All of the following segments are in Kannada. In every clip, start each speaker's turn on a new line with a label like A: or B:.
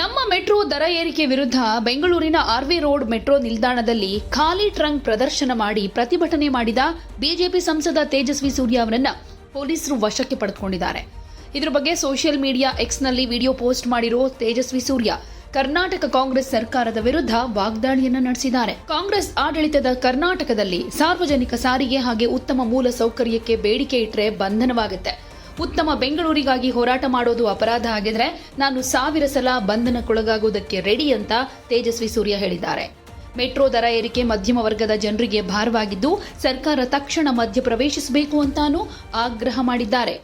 A: ನಮ್ಮ ಮೆಟ್ರೋ ದರ ಏರಿಕೆ ವಿರುದ್ಧ ಬೆಂಗಳೂರಿನ ಆರ್ವಿ ರೋಡ್ ಮೆಟ್ರೋ ನಿಲ್ದಾಣದಲ್ಲಿ ಖಾಲಿ ಟ್ರಂಕ್ ಪ್ರದರ್ಶನ ಮಾಡಿ ಪ್ರತಿಭಟನೆ ಮಾಡಿದ ಬಿಜೆಪಿ ಸಂಸದ ತೇಜಸ್ವಿ ಸೂರ್ಯ ಅವರನ್ನ ಪೊಲೀಸರು ವಶಕ್ಕೆ ಪಡೆದುಕೊಂಡಿದ್ದಾರೆ. ಇದರ ಬಗ್ಗೆ ಸೋಷಿಯಲ್ ಮೀಡಿಯಾ ಎಕ್ಸ್ನಲ್ಲಿ ವಿಡಿಯೋ ಪೋಸ್ಟ್ ಮಾಡಿರೋ ತೇಜಸ್ವಿ ಸೂರ್ಯ, ಕರ್ನಾಟಕ ಕಾಂಗ್ರೆಸ್ ಸರ್ಕಾರದ ವಿರುದ್ಧ ವಾಗ್ದಾಳಿಯನ್ನ ನಡೆಸಿದ್ದಾರೆ. ಕಾಂಗ್ರೆಸ್ ಆಡಳಿತದ ಕರ್ನಾಟಕದಲ್ಲಿ ಸಾರ್ವಜನಿಕ ಸಾರಿಗೆ ಹಾಗೆ ಉತ್ತಮ ಮೂಲ ಸೌಕರ್ಯಕ್ಕೆ ಬೇಡಿಕೆ ಇಟ್ಟರೆ ಬಂಧನವಾಗುತ್ತೆ. ಉತ್ತಮ ಬೆಂಗಳೂರಿಗಾಗಿ ಹೋರಾಟ ಮಾಡೋದು ಅಪರಾಧ ಆಗಿದ್ರೆ ನಾನು ಸಾವಿರ ಸಲ ಬಂಧನಕ್ಕೊಳಗಾಗುವುದಕ್ಕೆ ರೆಡಿ ಅಂತ ತೇಜಸ್ವಿ ಸೂರ್ಯ ಹೇಳಿದ್ದಾರೆ. ಮೆಟ್ರೋ ದರ ಏರಿಕೆ ಮಧ್ಯಮ ವರ್ಗದ ಜನರಿಗೆ ಭಾರವಾಗಿದ್ದು ಸರ್ಕಾರ ತಕ್ಷಣ ಮಧ್ಯ ಪ್ರವೇಶಿಸಬೇಕು ಅಂತಾನೂ ಆಗ್ರಹ ಮಾಡಿದ್ದಾರೆ.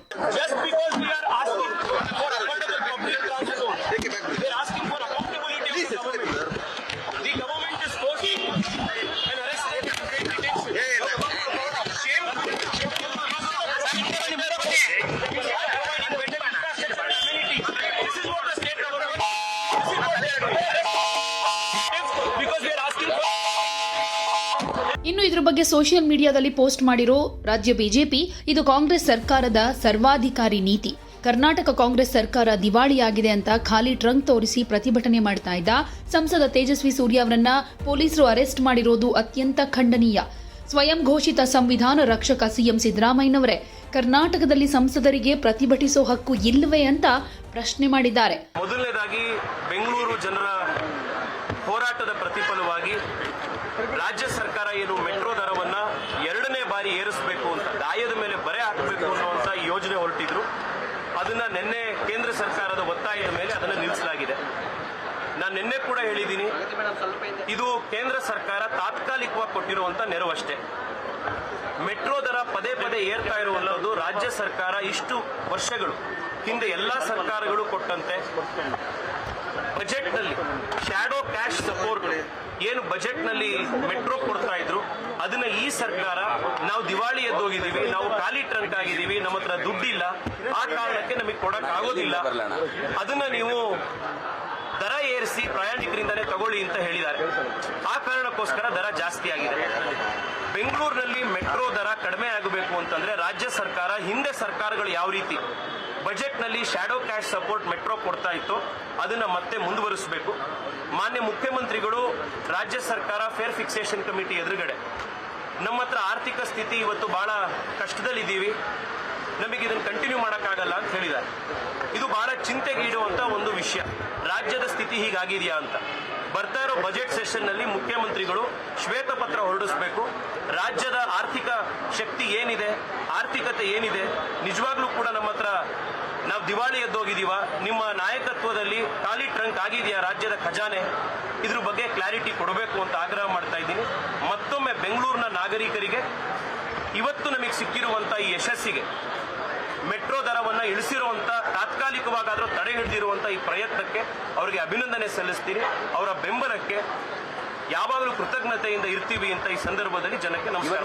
A: ಇನ್ನು ಇದ್ರ ಬಗ್ಗೆ ಸೋಷಿಯಲ್ ಮೀಡಿಯಾದಲ್ಲಿ ಪೋಸ್ಟ್ ಮಾಡಿರೋ ರಾಜ್ಯ ಬಿಜೆಪಿ ಇದು ಕಾಂಗ್ರೆಸ್ ಸರ್ಕಾರದ ಸರ್ವಾಧಿಕಾರಿ ನೀತಿ. ಕರ್ನಾಟಕ ಕಾಂಗ್ರೆಸ್ ಸರ್ಕಾರ ದಿವಾಳಿಯಾಗಿದೆ ಅಂತ ಖಾಲಿ ಟ್ರಂಕ್ ತೋರಿಸಿ ಪ್ರತಿಭಟನೆ ಮಾಡ್ತಾ ಇದ್ದ ಸಂಸದ ತೇಜಸ್ವಿ ಸೂರ್ಯ ಅವರನ್ನ ಪೊಲೀಸರು ಅರೆಸ್ಟ್ ಮಾಡಿರೋದು ಅತ್ಯಂತ ಖಂಡನೀಯ. ಸ್ವಯಂ ಘೋಷಿತ ಸಂವಿಧಾನ ರಕ್ಷಕ ಸಿಎಂ ಸಿದ್ದರಾಮಯ್ಯನವರೇ, ಕರ್ನಾಟಕದಲ್ಲಿ ಸಂಸದರಿಗೆ ಪ್ರತಿಭಟಿಸೋ ಹಕ್ಕು ಇಲ್ಲವೇ ಅಂತ ಪ್ರಶ್ನೆ ಮಾಡಿದ್ದಾರೆ.
B: ಮೊದಲನೇದಾಗಿ ಬೆಂಗಳೂರು ಜನರ ಹೋರಾಟದ ಪ್ರತಿಫಲವಾಗಿ ರಾಜ್ಯ ಸರ್ಕಾರ ಏನು ಮೆಟ್ರೋ ದರವನ್ನ ಎರಡನೇ ಬಾರಿ ಏರಿಸಬೇಕು ಅಂತ ಗಾಯದ ಮೇಲೆ ಬರೆ ಹಾಕಬೇಕು ಅನ್ನುವಂತ ಯೋಜನೆ ಹೊರಟಿದ್ರು. ಅದನ್ನ ನಿನ್ನೆ ಕೇಂದ್ರ ಸರ್ಕಾರದ ಒತ್ತಾಯದ ಮೇಲೆ ಅದನ್ನ ನಿಲ್ಲಿಸಲಾಗಿದೆ ನಾನು ನಿನ್ನೆ ಕೂಡ ಹೇಳಿದ್ದೀನಿ ಇದು ಕೇಂದ್ರ ಸರ್ಕಾರ ತಾತ್ಕಾಲಿಕವಾಗಿ ಕೊಟ್ಟಿರುವಂತ ನೆರವಷ್ಟೇ ಮೆಟ್ರೋ ದರ ಪದೇ ಪದೇ ಏರ್ತಾ ಇರುವಂತದ್ದು ರಾಜ್ಯ ಸರ್ಕಾರ ಇಷ್ಟು ವರ್ಷಗಳು. ಹಿಂದೆ ಎಲ್ಲಾ ಸರ್ಕಾರಗಳು ಕೊಟ್ಟಂತೆ. ಬಜೆಟ್ನಲ್ಲಿ ಶ್ಯಾಡೋ ಕ್ಯಾಶ್ ಸಪೋರ್ಟ್ ಏನು ಬಜೆಟ್ನಲ್ಲಿ ಮೆಟ್ರೋ ಕೊಡ್ತಾ ಇದ್ರು, ಅದನ್ನ ಈ ಸರ್ಕಾರ ನಾವು ದಿವಾಳಿ ಎದ್ದೋಗಿದೀವಿ ನಾವು ಖಾಲಿ ಟ್ರಂಕ್ ಆಗಿದ್ದೀವಿ, ನಮ್ಮ ಹತ್ರ ದುಡ್ಡಿಲ್ಲ. ಆ ಕಾರಣಕ್ಕೆ ನಮಗೆ ಕೊಡಕ್ ಆಗೋದಿಲ್ಲ ಅದನ್ನ ನೀವು ದರ ಪ್ರಯಾಣಿಕರಿಂದಲೇ ತಗೊಳ್ಳಿ ಅಂತ ಹೇಳಿದ್ದಾರೆ. ಆ ಕಾರಣಕ್ಕೋಸ್ಕರ ದರ ಜಾಸ್ತಿ ಆಗಿದೆ. ಬೆಂಗಳೂರಿನಲ್ಲಿ ಮೆಟ್ರೋ ದರ ಕಡಿಮೆ ಆಗಬೇಕು ಅಂತಂದ್ರೆ ರಾಜ್ಯ ಸರ್ಕಾರ, ಹಿಂದೆ ಸರ್ಕಾರಗಳು ಯಾವ ರೀತಿ ಬಜೆಟ್ನಲ್ಲಿ ಶ್ಯಾಡೋ ಕ್ಯಾಶ್ ಸಪೋರ್ಟ್ ಮೆಟ್ರೋ ಕೊಡ್ತಾ ಇತ್ತು ಅದನ್ನ ಮತ್ತೆ ಮುಂದುವರಿಸಬೇಕು. ಮಾನ್ಯ ಮುಖ್ಯಮಂತ್ರಿಗಳು, ರಾಜ್ಯ ಸರ್ಕಾರ ಫೇರ್ ಫಿಕ್ಸೇಷನ್ ಕಮಿಟಿ ಎದುರುಗಡೆ. ನಮ್ಮ ಹತ್ರ ಆರ್ಥಿಕ ಸ್ಥಿತಿ ಇವತ್ತು ಬಹಳ ಕಷ್ಟದಲ್ಲಿದ್ದೀವಿ. ನಮಗೆ ಇದನ್ನು ಕಂಟಿನ್ಯೂ ಮಾಡೋಕ್ಕಾಗಲ್ಲ ಅಂತ ಹೇಳಿದ್ದಾರೆ. ಇದು ಬಹಳ ಚಿಂತೆಗೀಡುವಂತ ಒಂದು ವಿಷಯ. ರಾಜ್ಯದ ಸ್ಥಿತಿ ಹೀಗಾಗಿದೆಯಾ ಅಂತ. ಬರ್ತಾ ಇರೋ ಬಜೆಟ್ ಸೆಷನ್ನಲ್ಲಿ ಮುಖ್ಯಮಂತ್ರಿಗಳು ಶ್ವೇತಪತ್ರ ಹೊರಡಿಸಬೇಕು. ರಾಜ್ಯದ ಆರ್ಥಿಕ ಶಕ್ತಿ ಏನಿದೆ? ಆರ್ಥಿಕತೆ ಏನಿದೆ? ನಿಜವಾಗ್ಲೂ ಕೂಡ ನಮ್ಮ ಹತ್ರ ನಾವು ದಿವಾಳಿ ಎದ್ದೋಗಿದೀವ ನಿಮ್ಮ ನಾಯಕತ್ವದಲ್ಲಿ ಖಾಲಿ ಟ್ರಂಕ್ ಆಗಿದೆಯಾ ರಾಜ್ಯದ ಖಜಾನೆ? ಇದ್ರ ಬಗ್ಗೆ ಕ್ಲಾರಿಟಿ ಕೊಡಬೇಕು ಅಂತ ಆಗ್ರಹ ಮಾಡ್ತಾ ಇದ್ದೀನಿ. ಮತ್ತೊಮ್ಮೆ ಬೆಂಗಳೂರಿನ ನಾಗರಿಕರಿಗೆ, ಇವತ್ತು ನಮಗೆ ಸಿಕ್ಕಿರುವಂತ ಈ ಯಶಸ್ಸಿಗೆ ಮೆಟ್ರೋ ದರವನ್ನ ಇಳಿಸಿರುವಂತ ತಾತ್ಕಾಲಿಕವಾಗಾದ್ರೂ ತಡೆ ಹಿಡಿದಿರುವಂತ ಈ ಪ್ರಯತ್ನಕ್ಕೆ ಅವರಿಗೆ ಅಭಿನಂದನೆ ಸಲ್ಲಿಸ್ತೀನಿ. ಅವರ ಬೆಂಬಲಕ್ಕೆ ಯಾವಾಗಲೂ ಕೃತಜ್ಞತೆಯಿಂದ ಇರ್ತೀವಿ ಅಂತ ಈ ಸಂದರ್ಭದಲ್ಲಿ ಜನಕ್ಕೆ ನಮಸ್ಕಾರ